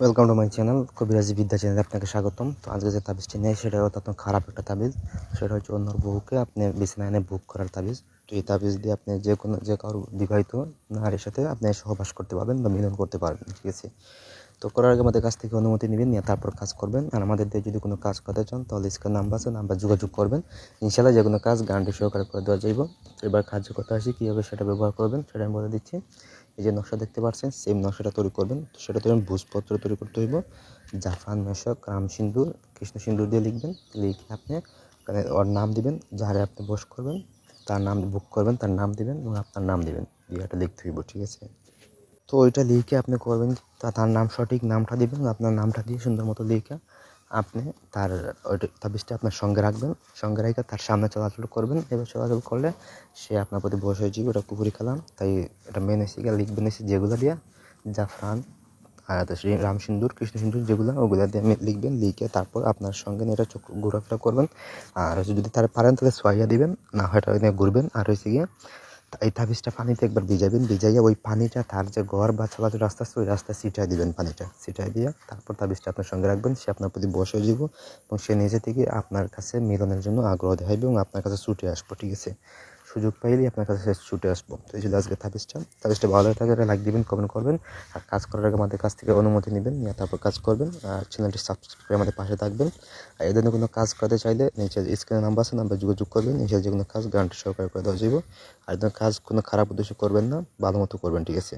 Welcome to my channel কবিরাজি বিদ্যা চ্যানেলে আপনাকে স্বাগতম। তো আজকে যে তাবিজটি নেই, সেটা অত্যন্ত খারাপ একটা তাবিজ। সেটা হচ্ছে অন্যর বউকে আপনি বিছানায় এনে বুক করার তাবিজ। তো এই তাবিজ দিয়ে আপনি যে কোনো, যে কারও বিবাহিত নারীর সাথে আপনি সহবাস করতে পারবেন বা মিলন করতে পারবেন, ঠিক আছে? তো করার আগে আমাদের কাছ থেকে অনুমতি নেবেন, নিয়ে তারপর কাজ করবেন। আর আমাদের দিয়ে যদি কোনো কাজ করতে চান, তাহলে স্ক্রিন নাম্বার আছে, নাম্বার যোগাযোগ করবেন। ইনশাল্লাহ যে কোনো কাজ গ্যারান্টি সহকারে করে দেওয়া যাইব। এবার কার্য করতে আসি কীভাবে সেটা ব্যবহার করবেন, সেটা আমি বলে দিচ্ছি। এই যে নকশা দেখতে পাচ্ছেন সেম নকশাটা তৈরি করবেন। তো সেটা তৈরি ভোজপত্র তৈরি করতে হইব। জাফরান মেশক, রাম সিন্দুর, কৃষ্ণ সিন্দুর দিয়ে লিখবেন। লিখে আপনি ওর নাম দিবেন, যারে আপনি বস করবেন, তার নাম বুক করবেন, তার নাম দিবেন এবং আপনার নাম দিবেন। এটা লিখতে হইব, ঠিক আছে? তো ওইটা লিখে আপনি করবেন, তা তার নাম সঠিক নামটা দিবেন, আপনার নামটা দিয়ে সুন্দর মতো লিখে আপনি তার তাবিজটা আপনার সঙ্গে রাখবেন, সঙ্গে রেখে তার সামনে চলাচল করবেন। এবার চলাচল করলে সে আপনার প্রতি বয়স হয়ে যাবে, ওটা পুকুরি খেলাম তাই এটা মেন এসে গিয়ে লিখবেন এসে যেগুলো দিয়া, জাফরান আর রাম সিন্দুর, কৃষ্ণ সিন্দুর যেগুলো, ওগুলো দিয়ে লিখবেন, লিখে তারপর আপনার সঙ্গে নিয়ে এটা ঘোরাফেরা করবেন। আর হচ্ছে যদি তারা পারেন তাহলে সোয়াইয়া দিবেন, না হয় এটা নিয়ে ঘুরবেন। আর হচ্ছে গিয়ে এই তাবিজটা পানিতে একবার ভিজাবেন ভিজাইয়া ওই পানিটা তার যে ঘর বা চলাচল রাস্তা আছে, ওই রাস্তা ছিটাই দিবেন পানিটা। ছিটাই দিয়ে তারপর তাবিজটা আপনার সঙ্গে রাখবেন, সে আপনার প্রতি বসে যাব এবং সে নিজে থেকে আপনার কাছে মিলনের জন্য আগ্রহ দেখাইবে এবং আপনার কাছে ছুটে আসব, ঠিক আছে? সুযোগ পাইলেই আপনার কাছে ছুটে আসব। তো এই ছিল আজকে তাবিজটা তাবিজটা ভালো থাকে লাইক দিবেন কমেন্ট করবেন। আর কাজ করার আগে আমাদের কাছ থেকে অনুমতি নেবেন, নিয়ে তারপর কাজ করবেন। আর চ্যানেলটি সাবস্ক্রাইব করে আমাদের পাশে থাকবেন। আর এদের কোনো কাজ করতে চাইলে নিচে স্ক্রিনে নাম্বার আছে নাম্বার যোগাযোগ করবেন। নিচে যে কোনো কাজ গ্যারান্টি সহকারে করে দেওয়া যাবে আর এদের কাজ, কোনো খারাপ উদ্দেশ্য করবেন না। ভালো মতো করবেন, ঠিক আছে?